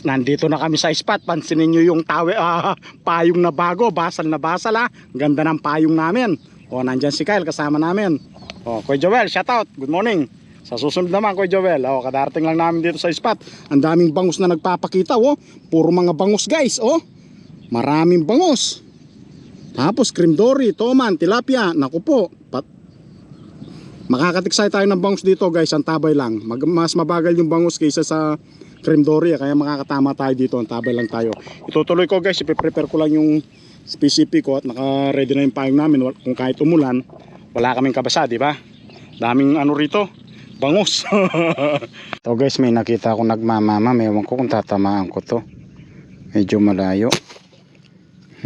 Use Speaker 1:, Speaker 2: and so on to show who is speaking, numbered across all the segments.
Speaker 1: Nandito na kami sa spot. Pansinin nyo yung tawe, ah, payong na bago. Basal na basal ha. Ganda ng payong namin. O, nandyan si Kyle kasama namin. O, Kuya Joel, shout out. Good morning. Sa susunod naman, Kuya Joel. O, kadarating lang namin dito sa spot. Ang daming bangus na nagpapakita. O, puro mga bangus guys. O, maraming bangus. Tapos, cream dory, toman, tilapia. Naku po, pat makakatiksay tayo ng bangus dito guys ang tabay lang Mag, mas mabagal yung bangus kaysa sa cream dory kaya makakatama tayo dito ang tabay lang tayo. Itutuloy ko guys ipiprepare ko lang yung specific ko at naka ready na yung payong namin. Kung kahit umulan wala kaming kabasa di ba? Daming ano rito bangus. So guys may nakita ako nagmamama. May ewan ko kung tatamaan ko to. Medyo malayo.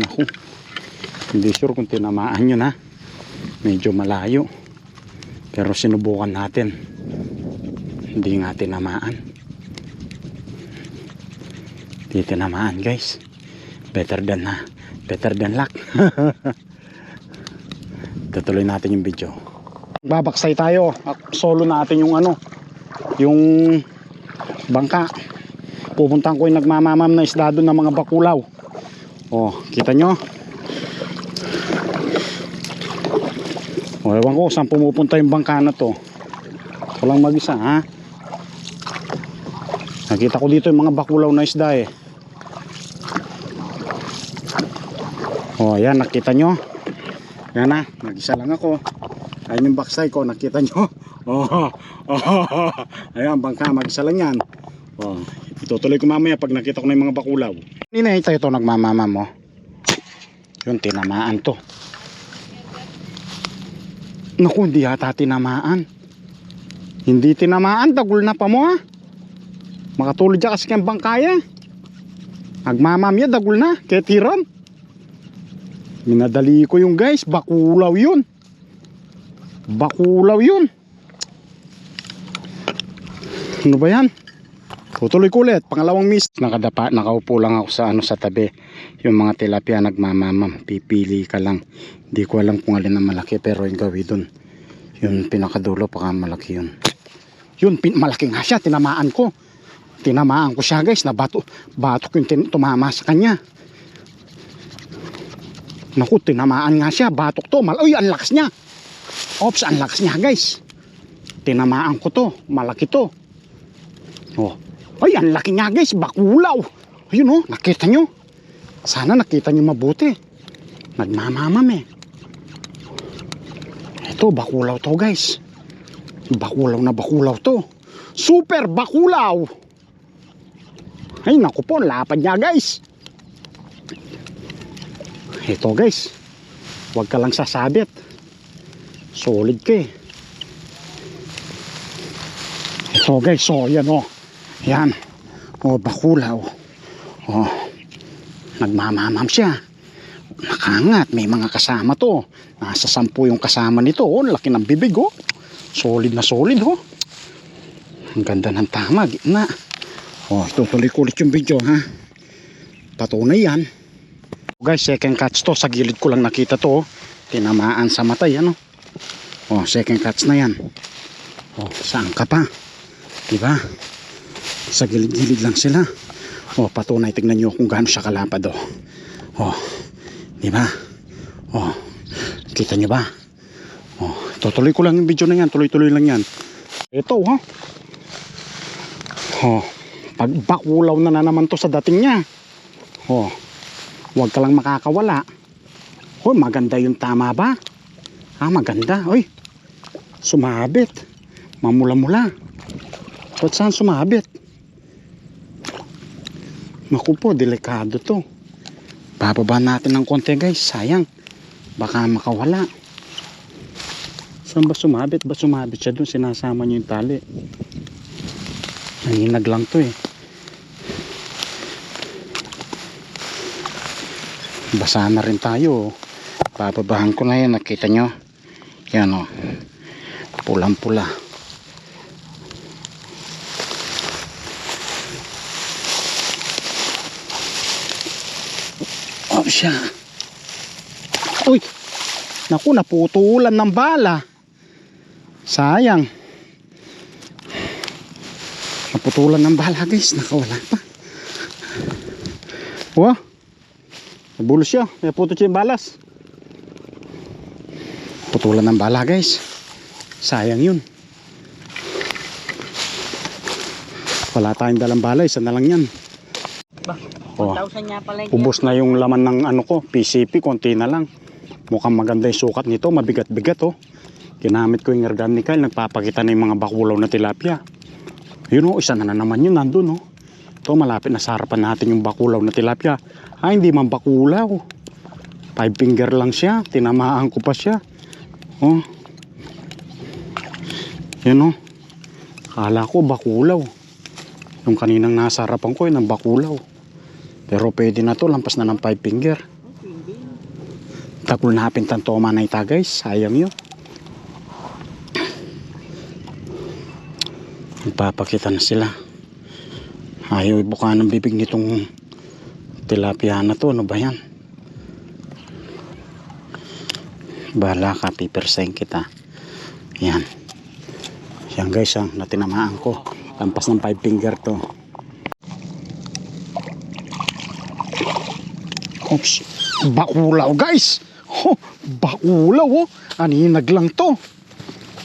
Speaker 1: Naku. Hindi sure kung tinamaan yun ha medyo malayo. Pero sinubukan natin. Hindi nga tinamaan hindi tinamaan guys. Better than na better than luck. Tutuloy natin yung video. Babaksay tayo. Solo natin yung ano yung bangka. Pupuntahan ko yung nagmamamam na isda doon ng mga bakulaw. Oh kita nyo? O, ewan ko saan pumupunta yung bangka na to. Ako lang mag-isa, ha? Nakita ko dito yung mga bakulaw na isda, eh. O, ayan, nakita nyo? Yan na, mag-isa lang ako. Ayun yung backside ko, nakita nyo? Oh, oh, ayan, bangka, mag-isa lang yan. Oh, itutuloy ko mamaya pag nakita ko na yung mga bakulaw. Ninahita ito nagmamama mo. Yun, tinamaan to. Naku, hindi yata tinamaan. Hindi tinamaan, dagul na pa mo ha. Makatulad dyan kasi kang bangkaya. Nagmamamya, dagul na, kaya tiran. Minadali ko yung guys, bakulaw yun. Bakulaw yun. Ano ba yan? Tutuloy ko ulit, pangalawang miss. Nakadapa, nakaupo lang ako sa ano sa tabi. Yung mga tilapia nagmamamam, pipili ka lang. Hindi ko alam kung alin ang malaki pero yung gawi dun. Yung pinakadulo baka malaki yun. Yun, pin, malaki nga siya, tinamaan ko. Tinamaan ko siya guys, nabato, batok yung tumama sa kanya. Naku, tinamaan nga siya, batok to. Mal Uy, ang lakas niya. Ops, ang lakas niya guys. Tinamaan ko to, malaki to. Oh. Ay, ang laki nga guys, bakulaw. Ayun oh, nakita nyo. Sana nakita nyo mabuti. Nagmamamam eh. Ito, bakulaw to guys. Bakulaw na bakulaw to. Super bakulaw. Ay, naku po, lapad niya guys. Ito guys. Huwag ka lang sasabit. Solid ka eh. Ito guys, so yan oh. Yan. O, bakulaw. O, nagmamamam siya. Nakangat, may mga kasama to. Nasa sampu yung kasama nito. O, laki ng bibig, oh. Solid na solid, oh. Ang ganda ng tama, gitna. O, tutuloy ko ulit yung video, ha. Patunay yan. Guys, second catch to. Sa gilid ko lang nakita to, oh. Tinamaan sa mata, yan, oh. Second catch na yan. O, saan ka pa? Diba? Sa gilid-gilid lang sila. O, patunay, tignan nyo kung gaano siya kalapad, oh. O, di ba? O, kita nyo ba? O, tutuloy ko lang yung video na yan. Tuloy-tuloy lang yan. Ito, ha? O, pag bakulaw na na naman to sa dating niya. O, huwag ka lang makakawala. O, maganda yung tama ba? Ah, maganda. Oy, sumabit. Mamula-mula. Ba't saan sumabit? Naku po, delikado to. Bababa natin ng konti guys, sayang. Baka makawala. Saan ba sumabit? Ba sumabit siya doon? Sinasama niyo yung tali. Nanginag lang to eh. Basa na rin tayo. oh. Bababahan ko na yan. Nakita nyo? Yan o. Pulang pula. Oh, siya. Uy! Naku, naputulan ng bala. Sayang. Naputulan ng bala guys. Nakawala pa. Wah. Nabulos siya. Kaya puto siya yung balas. Putulan ng bala guys. Sayang yun. Wala tayong dalang bala. Isa na lang yan. Oh.
Speaker 2: 1,000 niya pala yung
Speaker 1: Ubos na yung laman ng ano ko. PCP. Konti na lang. Mukhang maganda yung sukat nito. Mabigat-bigat oh. Ginamit ko yung organical. Nagpapakita na yung mga bakulaw na tilapia. Yun oh. Isa na, na naman yun. Nandun oh. Ito malapit na sa natin yung bakulaw na tilapia. Ah, hindi man bakulaw. Five finger lang siya. Tinamaan ko pa siya. Oh. Yan oh. Kala ko bakulaw. Yung kaninang nasa harapan ko yun ang bakulaw. Pero pwede na to. Lampas na ng five finger. Takul na hapin tantoma na ita guys. Sayang yun. Magpapakita na sila. Ayaw ibuka ng bibig nitong tilapia na to. Ano ba yan? Bahala ka, pipersayin kita. Yan. Yan guys, ang natinamaan ko. Lampas ng five finger to. Oops. Bakulaw guys. Oh, bakulaw oh. Aninag lang to.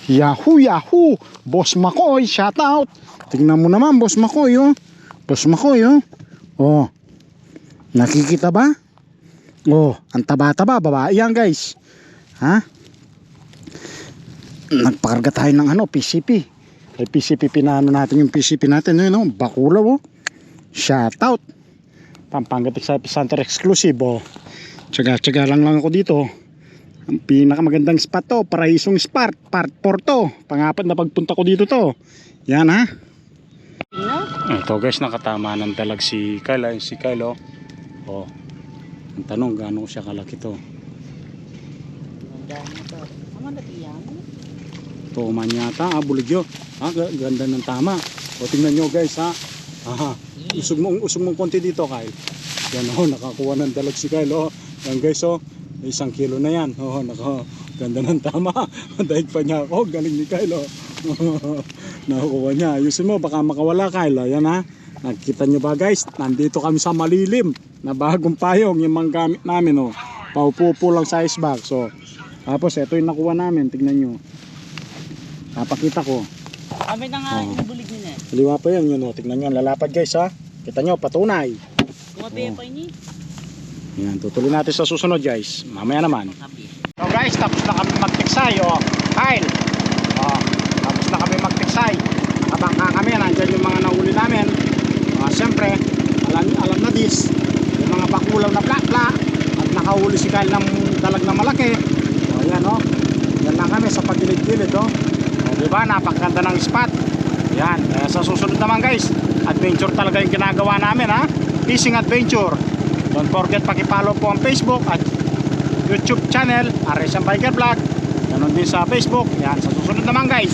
Speaker 1: Yahoo, yahoo. Boss Makoy, shout out. Tingnan mo naman, Boss Makoy oh. Boss Makoy oh. Oh. Nakikita ba? Oh, ang taba-taba, babae yan guys. Ha? Nagpakarga tayo ng ano, PCP. Ay PCP pinano natin yung PCP natin. Yun, oh, bakulaw oh. Shout out. Pampanga sa Epicenter exclusive oh. Tsaga-tsaga lang lang ako dito. Ang pinakamagandang spot to, Paraisong Spot, Part 4 to. Pangapat na pagpunta ko dito to. Yan ha. Ito guys, nakatama ng dalag si Kyle. Si Kyle oh. Oh. Ang tanong, gaano siya kalaki to?
Speaker 2: Ganda mo to. Ama na tiyan.
Speaker 1: Tuman yata, ah, buligyo. Ah, ga- ganda ng tama. O tingnan nyo guys ha. Aha. Usog mo, usog mong konti dito Kyle. Yan oh, nakakuha ng dalag si Kyle oh. Yan guys oh, isang kilo na yan. Oh, naka, ganda ng tama. Daig pa niya ako, galing ni Kyle oh. Nakukuha niya. Ayusin mo, baka makawala Kyle. oh. Yan ha. Nakikita nyo ba guys, nandito kami sa malilim na bagong payong yung mga gamit namin oh. Paupupo lang sa ice box. So, tapos ito yung nakuha namin, tingnan nyo. Papakita ko.
Speaker 2: Kami na nga
Speaker 1: Oo.
Speaker 2: yung bulig nila eh.
Speaker 1: Kaliwa pa yan, yun o. Tignan nyo, lalapad guys ha. Kita nyo, patunay.
Speaker 2: Kumabi
Speaker 1: Oo.
Speaker 2: pa ini.
Speaker 1: Yan, tutuloy natin sa susunod guys. Mamaya naman. So guys, tapos na kami magtiksay o. Kyle. O, tapos na kami magtiksay. Nakabangka kami, nandyan yung mga nahuli namin. O, siyempre, alam, alam na dis. Yung mga bakulaw na plakla. At nakahuli si Kyle ng dalag na malaki. O, yan o. Yan lang kami sa pagilid-gilid o. O, diba, napakaganda ng spot. Yan, kaya sa susunod naman guys, adventure talaga yung ginagawa namin ha. Fishing adventure. Don't forget paki-follow po ang Facebook at YouTube channel, Ares Biker Vlog. Ganon din sa Facebook. Yan, sa susunod naman guys.